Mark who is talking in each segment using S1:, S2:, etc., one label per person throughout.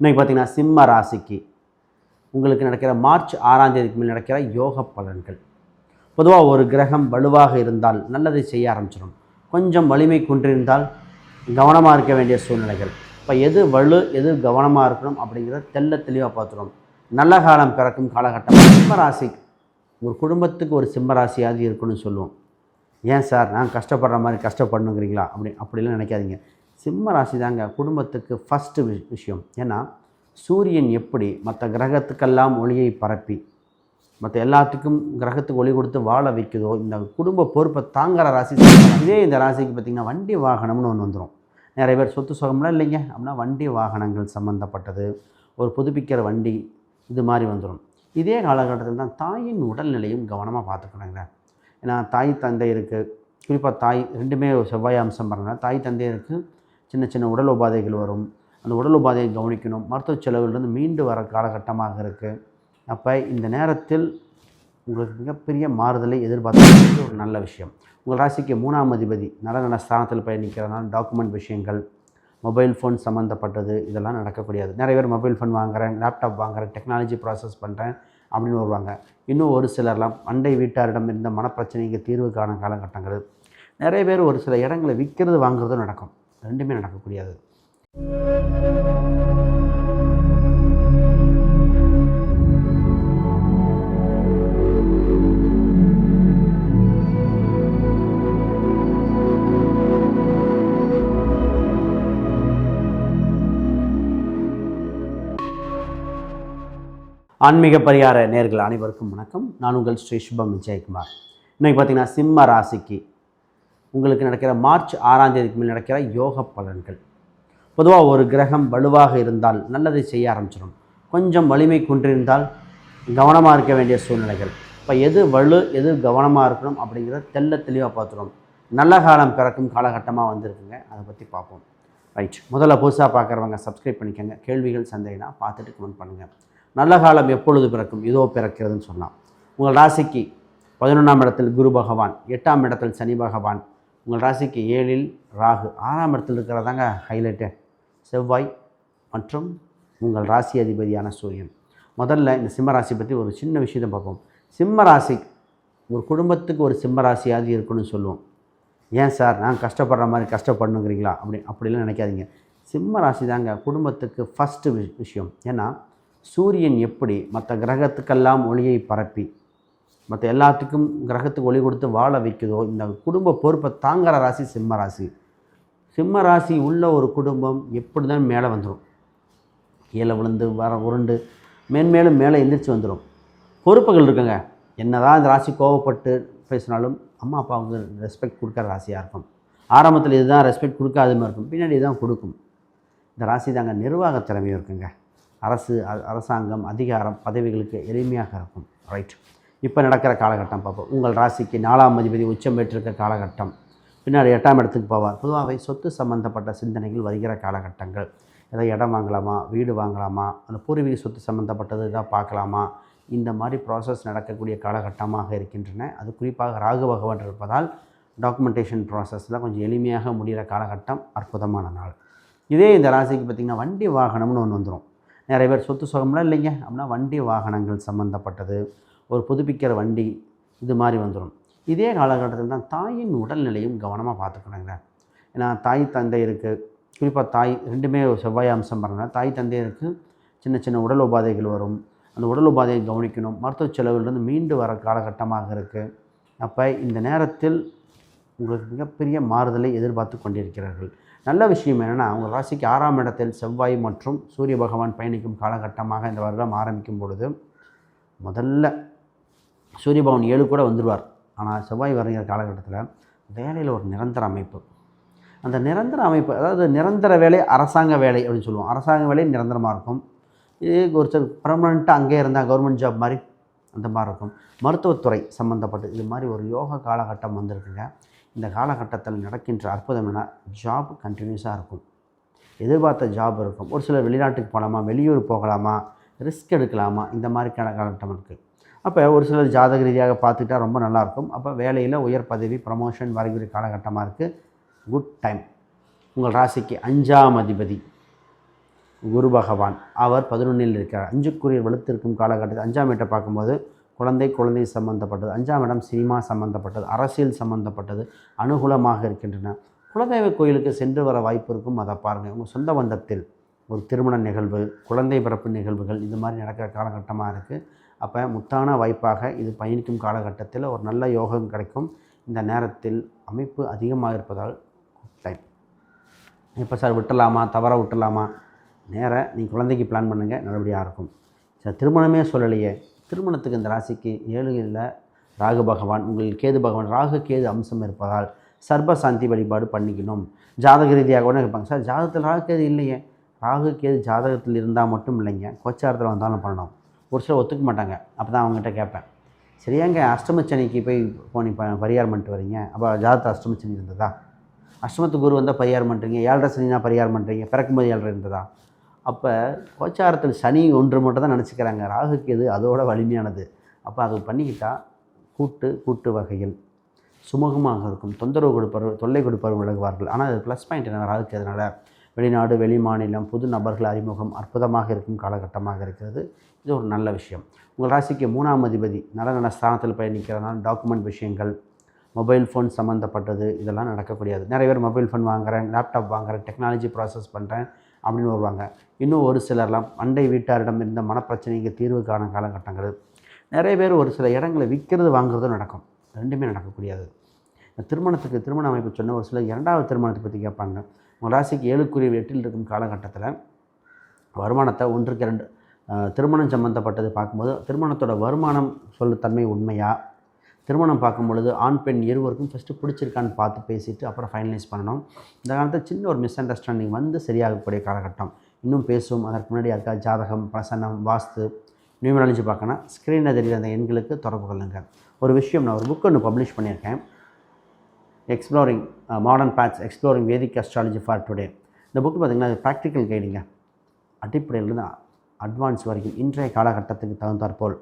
S1: இன்றைக்கி பார்த்தீங்கன்னா சிம்ம ராசிக்கு உங்களுக்கு நடக்கிற மார்ச் ஆறாம் தேதிக்கு மேல் நடக்கிற யோக பலன்கள். பொதுவாக ஒரு கிரகம் வலுவாக இருந்தால் நல்லதை செய்ய ஆரம்பிச்சிடும். கொஞ்சம் வலிமை குன்றிருந்தால் கவனமாக இருக்க வேண்டிய சூழ்நிலைகள். இப்போ எது வலு எது கவனமாக இருக்கணும் அப்படிங்கிறத தெள்ள தெளிவாக பார்த்துடும் நல்ல காலம் பிறக்கும் காலகட்டம் சிம்மராசி ஒரு குடும்பத்துக்கு ஒரு சிம்மராசியாவது இருக்கணும்னு சொல்லுவோம். ஏன் சார்? நான் கஷ்டப்படுற மாதிரி கஷ்டப்படணுங்கிறீங்களா? அப்படி அப்படிலாம் நினைக்காதீங்க. சிம்ம ராசி தாங்க குடும்பத்துக்கு ஃபஸ்ட்டு விஷயம். ஏன்னா சூரியன் எப்படி மற்ற கிரகத்துக்கெல்லாம் ஒளியை பரப்பி மற்ற எல்லாத்துக்கும் கிரகத்துக்கு ஒளி கொடுத்து வாழ வைக்குதோ இந்த குடும்ப பொறுப்பை தாங்குற ராசி இதே இந்த ராசிக்கு பார்த்திங்கன்னா வண்டி வாகனம்னு ஒன்று வந்துடும் நிறைய பேர் சொத்து சுகம்லாம் இல்லைங்க. அப்படின்னா வண்டி வாகனங்கள் சம்மந்தப்பட்டது ஒரு புதுப்பிக்கிற வண்டி இது மாதிரி வந்துடும் இதே காலகட்டத்தில் தான் தாயின் உடல்நிலையும் கவனமாக பார்த்துக்கணுங்க. ஏன்னா தாய் தந்தை இருக்குது குறிப்பாக தாய் ரெண்டுமே ஒரு செவ்வாய் அம்சம் பாருங்கள் தாய் தந்தையருக்கு சின்ன சின்ன உடல் உபாதைகள் வரும். அந்த உடல் உபாதையை கவனிக்கணும். மருத்துவ செலவிலிருந்து மீண்டு வர காலகட்டமாக இருக்குது அப்போ இந்த நேரத்தில் உங்களுக்கு மிகப்பெரிய மாறுதலை எதிர்பார்த்து ஒரு நல்ல விஷயம். உங்கள் ராசிக்கு மூணாம் அதிபதி நல்ல நல்ல ஸ்தானத்தில் பயணிக்கிறதுனால டாக்குமெண்ட் விஷயங்கள் மொபைல் ஃபோன் சம்மந்தப்பட்டது இதெல்லாம் நடக்கக்கூடியது. நிறைய பேர் மொபைல் ஃபோன் வாங்குறேன் லேப்டாப் வாங்குறேன் டெக்னாலஜி ப்ராசஸ் பண்ணுறேன் அப்படின்னு வருவாங்க. இன்னும் ஒரு சிலர்லாம் அண்டை வீட்டாரிடம் இருந்த மனப்பிரச்சனைக்கு தீர்வு காண காலகட்டங்கள். நிறைய பேர் ஒரு சில இடங்களை விற்கிறது வாங்குறதும் நடக்கும். ரெண்டுமே நடக்கக்கூடியது. ஆன்மீக பரிகார நேர்கள் அனைவருக்கும் வணக்கம். நான் உங்கள் ஸ்ரீ சுபம் விஜயகுமார். இன்னைக்கு பார்த்தீங்கன்னா சிம்ம ராசிக்கு உங்களுக்கு நடக்கிற மார்ச் ஆறாம் தேதிக்கு மேல் நடக்கிற யோக பலன்கள். பொதுவாக ஒரு கிரகம் வலுவாக இருந்தால் நல்லதை செய்ய ஆரம்பிச்சிடும். கொஞ்சம் வலிமை குன்றிருந்தால் கவனமாக இருக்க வேண்டிய சூழ்நிலைகள். இப்போ எது வலு எது கவனமாக இருக்கணும் அப்படிங்கிறத தெள்ள தெளிவாக பார்த்துடும் நல்ல காலம் பிறக்கும் காலகட்டமாக வந்திருக்குங்க. அதை பற்றி பார்ப்போம். ரைட் முதல்ல புதுசாக பார்க்குறவங்க சப்ஸ்கிரைப் பண்ணிக்கோங்க. கேள்விகள் சந்தேகம்னா பார்த்துட்டு கமெண்ட் பண்ணுங்கள் நல்ல காலம் எப்பொழுது பிறக்கும்? இதோ பிறக்கிறதுன்னு சொன்னான் உங்கள் ராசிக்கு பதினொன்றாம் இடத்தில் குரு பகவான் எட்டாம் இடத்தில் சனி பகவான் உங்கள் ராசிக்கு ஏழில் ராகு ஆறாம் இடத்தில் இருக்கிறதாங்க ஹைலைட்டு செவ்வாய் மற்றும் உங்கள் ராசி அதிபதியான சூரியன். முதல்ல இந்த சிம்ம ராசி பற்றி ஒரு சின்ன விஷயத்தை பார்ப்போம். சிம்ம ராசி ஒரு குடும்பத்துக்கு ஒரு சிம்ம ராசியாவது இருக்கணும்னு சொல்லுவோம். ஏன் சார்? நான் கஷ்டப்படுற மாதிரி கஷ்டப்படணுங்கிறீங்களா? அப்படி அப்படிலாம் நினைக்காதீங்க. சிம்ம ராசி தாங்க குடும்பத்துக்கு ஃபஸ்ட்டு விஷயம். ஏன்னா சூரியன் எப்படி மற்ற கிரகத்துக்கெல்லாம் ஒளியை பரப்பி மற்ற எல்லாத்துக்கும் கிரகத்துக்கு ஒளி கொடுத்து வாழ வைக்குதோ இந்த குடும்ப பொறுப்பை தாங்குற ராசி சிம்ம ராசி. சிம்ம ராசி உள்ள ஒரு குடும்பம் எப்படி தான் மேலே வந்துடும் கீழே விழுந்து வர உருண்டு மேன்மேலும் மேலே எந்திரிச்சு வந்துடும் பொறுப்புகள் இருக்குங்க. என்னதான் இந்த ராசி கோவப்பட்டு பேசினாலும் அம்மா அப்பா வந்து ரெஸ்பெக்ட் கொடுக்குற ராசியாக இருக்கும். ஆரம்பத்தில் இதுதான் ரெஸ்பெக்ட் கொடுக்காத மாதிரி இருக்கும். பின்னாடி இதுதான் கொடுக்கும். இந்த ராசி தாங்க நிர்வாக திறமையும் இருக்குங்க. அரசு அரசாங்கம் அதிகாரம் பதவிகளுக்கு எளிமையாக இருக்கும். ரைட் இப்போ நடக்கிற காலகட்டம் பார்ப்போம். உங்கள் ராசிக்கு நாலாம் அதிபதி உச்சம் பெற்றிருக்க காலகட்டம். பின்னாடி எட்டாம் இடத்துக்கு போவார். பொதுவாகவே சொத்து சம்பந்தப்பட்ட சிந்தனைகள் வருகிற காலகட்டங்கள். ஏதோ இடம் வாங்கலாமா? வீடு வாங்கலாமா? அந்த பூர்வீக சொத்து சம்மந்தப்பட்டது இதாக பார்க்கலாமா? இந்த மாதிரி ப்ராசஸ் நடக்கக்கூடிய காலகட்டமாக இருக்கின்றன. அது குறிப்பாக ராகு பகவான் இருப்பதால் டாக்குமெண்டேஷன் ப்ராசஸ்லாம் கொஞ்சம் எளிமையாக முடிகிற காலகட்டம் அற்புதமான நாள். இதே இந்த ராசிக்கு பார்த்திங்கன்னா வண்டி வாகனம்னு ஒன்று வந்துடும் நிறைய பேர் சொத்து சுகம்லாம் இல்லைங்க. அப்படின்னா வண்டி வாகனங்கள் சம்மந்தப்பட்டது ஒரு புதுப்பிக்கிற வண்டி இது மாதிரி வந்துடும். இதே காலகட்டத்தில் தான் தாயின் உடல்நிலையும் கவனமாக பார்த்துக்கணுங்க. ஏன்னா தாய் தந்தை இருக்குது குறிப்பாக தாய் ரெண்டுமே ஒரு செவ்வாய் அம்சம் பாருங்கள் தாய் தந்தையருக்கு சின்ன சின்ன உடல் உபாதைகள் வரும். அந்த உடல் உபாதையை கவனிக்கணும். மருத்துவ செலவிலிருந்து மீண்டு வர காலகட்டமாக இருக்குது அப்போ இந்த நேரத்தில் உங்களுக்கு மிகப்பெரிய மாறுதலை எதிர்பார்த்து கொண்டிருக்கிறார்கள். நல்ல விஷயம் என்னென்னா உங்கள் ராசிக்கு ஆறாம் இடத்தில் செவ்வாய் மற்றும் சூரிய பகவான் பயணிக்கும் காலகட்டமாக இந்த வருடம் ஆரம்பிக்கும் பொழுது முதல்ல சூரியபவன் ஏழு கூட வந்துடுவார். ஆனால் செவ்வாய் வருகிற காலகட்டத்தில் வேலையில் ஒரு நிரந்தர அமைப்பு. அந்த நிரந்தர அமைப்பு அதாவது நிரந்தர வேலை அரசாங்க வேலை அப்படின்னு சொல்லுவோம். அரசாங்க வேலை நிரந்தரமாக இருக்கும். இது ஒரு சில பர்மனெண்ட்டாக அங்கே இருந்தால் கவர்மெண்ட் ஜாப் மாதிரி அந்த மாதிரி இருக்கும். மருத்துவத்துறை சம்மந்தப்பட்டு இது மாதிரி ஒரு யோக காலகட்டம் வந்திருக்குங்க. இந்த காலகட்டத்தில் நடக்கின்ற அற்புதம் என்ன ஜாப் கண்டினியூஸாக இருக்கும். எதிர்பார்த்த ஜாப் இருக்கும். ஒரு சிலர் வெளிநாட்டுக்கு போகலாமா வெளியூர் போகலாமா ரிஸ்க் எடுக்கலாமா இந்த மாதிரி காலகட்டம் இருக்குது அப்போ ஒரு சிலர் ஜாதக ரீதியாக பார்த்துக்கிட்டா ரொம்ப நல்லாயிருக்கும். அப்போ வேலையில் உயர் பதவி ப்ரமோஷன் வரக்கூடிய காலகட்டமாக இருக்குது குட் டைம் உங்கள் ராசிக்கு அஞ்சாம் அதிபதி குரு பகவான். அவர் பதினொன்றில் இருக்கிறார். அஞ்சுக்குரிய வலுத்திருக்கும் காலகட்டத்தில் அஞ்சாம் இடத்தை பார்க்கும்போது குழந்தை குழந்தை சம்பந்தப்பட்டது. அஞ்சாம் இடம் சினிமா சம்பந்தப்பட்டது. அரசியல் சம்பந்தப்பட்டது. அனுகூலமாக இருக்கின்றன. குலதெய்வ கோயிலுக்கு சென்று வர வாய்ப்பு இருக்கும். அதை பாருங்கள் உங்கள் சொந்த பந்தத்தில் ஒரு திருமண நிகழ்வு குழந்தை பிறப்பு நிகழ்வுகள் இது மாதிரி நடக்கிற காலகட்டமாக இருக்குது அப்போ முத்தான வாய்ப்பாக இது பயணிக்கும் காலகட்டத்தில் ஒரு நல்ல யோகம் கிடைக்கும். இந்த நேரத்தில் அமைப்பு அதிகமாக இருப்பதால் டைம் இப்போ சார் விட்டலாமா? தவற விட்டலாமா? நேராக நீங்கள் குழந்தைக்கு பிளான் பண்ணுங்கள் நல்லபடியாக இருக்கும். சார் திருமணமே சொல்லலையே. திருமணத்துக்கு இந்த ராசிக்கு ஏழுகளில் ராகு பகவான் உங்களுக்கு கேது பகவான் ராகு கேது அம்சம் இருப்பதால் சர்ப சாந்தி வழிபாடு பண்ணிக்கணும். ஜாதக ரீதியாக கூட இருப்பாங்க சார் ஜாதகத்தில் ராகு கேது இல்லையே. ராகு கேது ஜாதகத்தில் இருந்தால் மட்டும் இல்லைங்க கோச்சாரத்தில் வந்தாலும் பண்ணணும் ஒரு சிலர் ஒத்துக்க மாட்டாங்க. அப்போ தான் அவங்ககிட்ட கேட்பேன். சரியாங்க அஷ்டமச்சனிக்கு போய் போனி ப பரிகாரம் பண்ணிட்டு வரீங்க? அப்போ ஜாதகத்தில் அஷ்டமச்சனி இருந்ததா? அஷ்டமத்து குரு வந்தால் பரிகாரம் பண்ணுறீங்க ஏழரை சனினா பரிகாரம் பண்ணுறீங்க பிறக்கும்போது ஏழரை இருந்ததா? அப்போ கோச்சாரத்தில் சனி ஒன்று மட்டும் தான் நினச்சிக்கிறாங்க. ராகுக்கு எது? அதோட வலிமையானது. அப்போ அது பண்ணிக்கிட்டால் கூட்டு கூட்டு வகையில் சுமூகமாக இருக்கும். தொந்தரவு கொடுப்பவர் தொல்லை கொடுப்பவர் விலகுவார்கள். ஆனால் அது ப்ளஸ் பாயிண்ட் என்ன? ராகுக்கு அதனால் வெளிநாடு வெளி மாநிலம் புது நபர்கள் அறிமுகம் அற்புதமாக இருக்கும் காலகட்டமாக இருக்கிறது. இது ஒரு நல்ல விஷயம். உங்கள் ராசிக்கு மூணாம் அதிபதி நல்ல நல்ல ஸ்தானத்தில் பயணிக்கிறதுனால டாக்குமெண்ட் விஷயங்கள் மொபைல் ஃபோன் சம்மந்தப்பட்டது இதெல்லாம் நடக்கக்கூடியது. நிறைய பேர் மொபைல் ஃபோன் வாங்குறேன் லேப்டாப் வாங்குறேன் டெக்னாலஜி ப்ராசஸ் பண்ணுறேன் அப்படின்னு வருவாங்க. இன்னும் ஒரு சிலர்லாம் அண்டை வீட்டாரிடம் இருந்த மனப்பிரச்சனைக்கு தீர்வு காண காலகட்டங்கள். நிறைய பேர் ஒரு சில இடங்களை விற்கிறது வாங்குறதும் நடக்கும். ரெண்டுமே நடக்கக்கூடியது. இந்த திருமணத்துக்கு திருமண அமைப்பு சொன்ன ஒரு சிலர் இரண்டாவது திருமணத்தை பற்றி கேட்பாங்க. உங்கள் ராசிக்கு ஏழுக்குரிய எட்டில் இருக்கும் காலகட்டத்தில் வருமானத்தை ஒன்றுக்கு ரெண்டு திருமணம் சம்மந்தப்பட்டது பார்க்கும்போது திருமணத்தோட வருமானம் சொல்லு தன்மை உண்மையா? திருமணம் பார்க்கும் பொழுது ஆண் பெண் இருவருக்கும் ஃபஸ்ட்டு பிடிச்சிருக்கான்னு பார்த்து பேசிட்டு அப்புறம் ஃபைனலைஸ் பண்ணணும். இந்த காலத்தில் சின்ன ஒரு மிஸ் அண்டர்ஸ்டாண்டிங் வந்து சரியாகக்கூடிய காலகட்டம். இன்னும் பேசுவோம் அதற்கு முன்னாடி யாருக்கா ஜாதகம் பிரசன்னம் வாஸ்து நியூமராலஜி பார்க்கணும் ஸ்க்ரீனில் தெரியுற அந்த எண்களுக்கு தொடர்பு கொள்ளுங்கள் ஒரு விஷயம் நான் ஒரு புக் ஒன்று பப்ளிஷ் பண்ணியிருக்கேன். Exploring modern patch exploring Vedic astrology for today இந்த புக் பார்த்திங்கன்னா அது ப்ராக்டிக்கல் கைடுங்க அடிப்படையிலிருந்து அட்வான்ஸ் வரைக்கும் இன்றைய காலகட்டத்துக்கு தகுந்தாற்போல்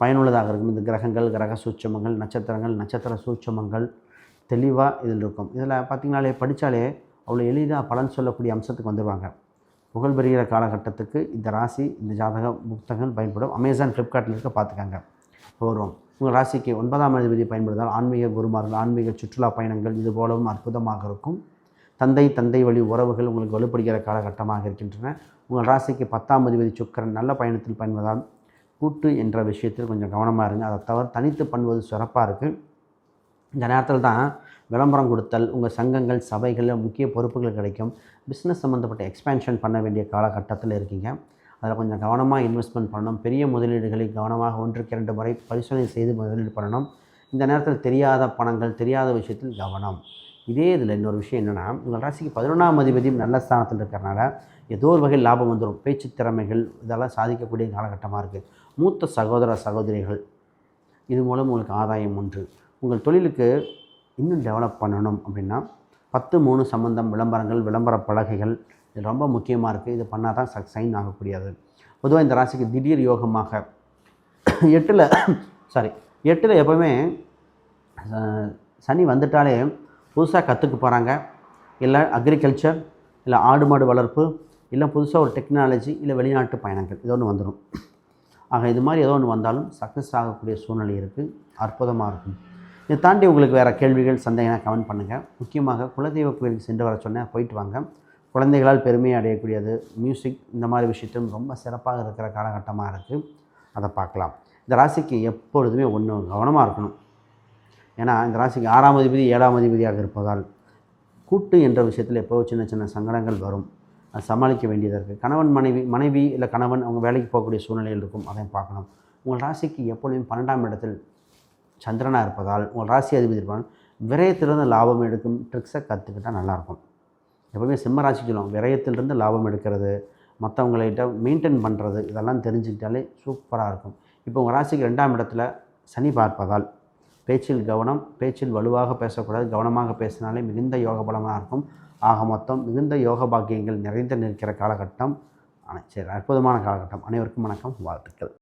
S1: பயனுள்ளதாக இருக்கும். இந்த கிரகங்கள் கிரக சூட்சமங்கள் நட்சத்திரங்கள் நட்சத்திர சூட்சமங்கள் தெளிவாக இதில் இருக்கும். இதில் பார்த்திங்கனாலே படித்தாலே அவ்வளோ எளிதாக பலன் சொல்லக்கூடிய அம்சத்துக்கு வந்துடுவாங்க புகழ் பெறுகிற காலகட்டத்துக்கு இந்த ராசி இந்த ஜாதக புத்தகங்கள் பயன்படும். அமேசான் ஃப்ளிப்கார்ட்டில் இருக்க பார்த்துக்காங்க. வருவோம். உங்கள் ராசிக்கு ஒன்பதாம் அதிபதி பயன்படுத்தால் ஆன்மீக குருமார்கள் ஆன்மீக சுற்றுலா பயணங்கள் இது போலவும் அற்புதமாக இருக்கும். தந்தை தந்தை வழி உறவுகள் உங்களுக்கு வலுப்படுகிற காலகட்டமாக இருக்கின்றன. உங்கள் ராசிக்கு பத்தாம் அதிபதி சுக்கரன் நல்ல பயணத்தில் பயன்பதால் கூட்டு என்ற விஷயத்தில் கொஞ்சம் கவனமாக இருங்க. அதை தவிர தனித்து பண்ணுவது சிறப்பாக இருக்குது இந்த நேரத்தில் தான் விளம்பரம் கொடுத்தல் உங்கள் சங்கங்கள் சபைகளில் முக்கிய பொறுப்புகள் கிடைக்கும். பிஸ்னஸ் சம்மந்தப்பட்ட எக்ஸ்பேன்ஷன் பண்ண வேண்டிய காலகட்டத்தில் இருக்கீங்க. அதில் கொஞ்சம் கவனமாக இன்வெஸ்ட்மெண்ட் பண்ணணும். பெரிய முதலீடுகளை கவனமாக ஒன்றுக்கு இரண்டு முறை பரிசோதனை செய்து முதலீடு பண்ணணும். இந்த நேரத்தில் தெரியாத பணங்கள் தெரியாத விஷயத்தில் கவனம். இதே இதில் இன்னொரு விஷயம் என்னென்னா உங்கள் ராசிக்கு பதினொன்றாம் அதிபதியும் நல்ல ஸ்தானத்தில் இருக்கிறனால ஏதோ ஒரு வகையில் லாபம் வந்துடும் பேச்சு திறமைகள் இதெல்லாம் சாதிக்கக்கூடிய காலகட்டமாக இருக்குது மூத்த சகோதர சகோதரிகள் இது மூலம் உங்களுக்கு ஆதாயம் உண்டு. உங்கள் தொழிலுக்கு இன்னும் டெவலப் பண்ணணும் அப்படின்னா பத்து மூணு சம்பந்தம் விளம்பரங்கள் விளம்பர பலகைகள் இது ரொம்ப முக்கியமாக இருக்குது இது பண்ணால் தான் சக் சைன் ஆகக்கூடியது. பொதுவாக இந்த ராசிக்கு திடீர் யோகமாக எட்டில் சாரி எட்டில் எப்போவுமே சனி வந்துட்டாலே புதுசாக கற்றுக்க போகிறாங்க. இல்லை அக்ரிகல்ச்சர் இல்லை ஆடு மாடு வளர்ப்பு இல்லை புதுசாக ஒரு டெக்னாலஜி இல்லை வெளிநாட்டு பயணங்கள் இது ஒன்று வந்துடும் ஆக இது மாதிரி ஏதோ ஒன்று வந்தாலும் சக்ஸஸ் ஆகக்கூடிய சூழ்நிலை இருக்குது அற்புதமாக இருக்கும். இதை தாண்டி உங்களுக்கு வேறு கேள்விகள் சந்தேகம்னா கமெண்ட் பண்ணுங்கள் முக்கியமாக குலதெய்வ கோயிலுக்கு சென்று வர சொன்னேன் போயிட்டு வாங்க. குழந்தைகளால் பெருமையை அடையக்கூடியது. மியூசிக் இந்த மாதிரி விஷயத்தையும் ரொம்ப சிறப்பாக இருக்கிற காலகட்டமாக இருக்குது அதை பார்க்கலாம். இந்த ராசிக்கு எப்பொழுதுமே ஒன்று கவனமாக இருக்கணும். ஏன்னா இந்த ராசிக்கு ஆறாம் அதிபதி ஏழாம் அதிபதியாக இருப்பதால் கூட்டு என்ற விஷயத்தில் எப்போ சின்ன சின்ன சங்கடங்கள் வரும். அது சமாளிக்க வேண்டியதாக இருக்குது கணவன் மனைவி மனைவி இல்லை கணவன் அவங்க வேலைக்கு போகக்கூடிய சூழ்நிலையில் இருக்கும். அதையும் பார்க்கணும். உங்கள் ராசிக்கு எப்பொழுதும் பன்னெண்டாம் இடத்தில் சந்திரனாக இருப்பதால் உங்கள் ராசி அதிபதி இருப்பால் விரயத்திலிருந்து லாபம் எடுக்கும் ட்ரிக்ஸை கற்றுக்கிட்டால் நல்லாயிருக்கும் எப்போவுமே சிம்ம ராசி சொல்லுவோம். விரயத்திலிருந்து லாபம் எடுக்கிறது மற்றவங்கள்கிட்ட மெயின்டைன் பண்ணுறது இதெல்லாம் தெரிஞ்சுக்கிட்டாலே சூப்பராக இருக்கும். இப்போ உங்கள் ராசிக்கு ரெண்டாம் இடத்துல சனி பார்ப்பதால் பேச்சில் கவனம் பேச்சில் வலுவாக பேசக்கூடாது. கவனமாக பேசினாலே மிகுந்த யோக பலமாக இருக்கும். ஆக மொத்தம் மிகுந்த யோக பாக்கியங்கள் நிறைந்து நிற்கிற காலகட்டம். சரி அற்புதமான காலகட்டம். அனைவருக்கும் வணக்கம். வாழ்த்துக்கள்.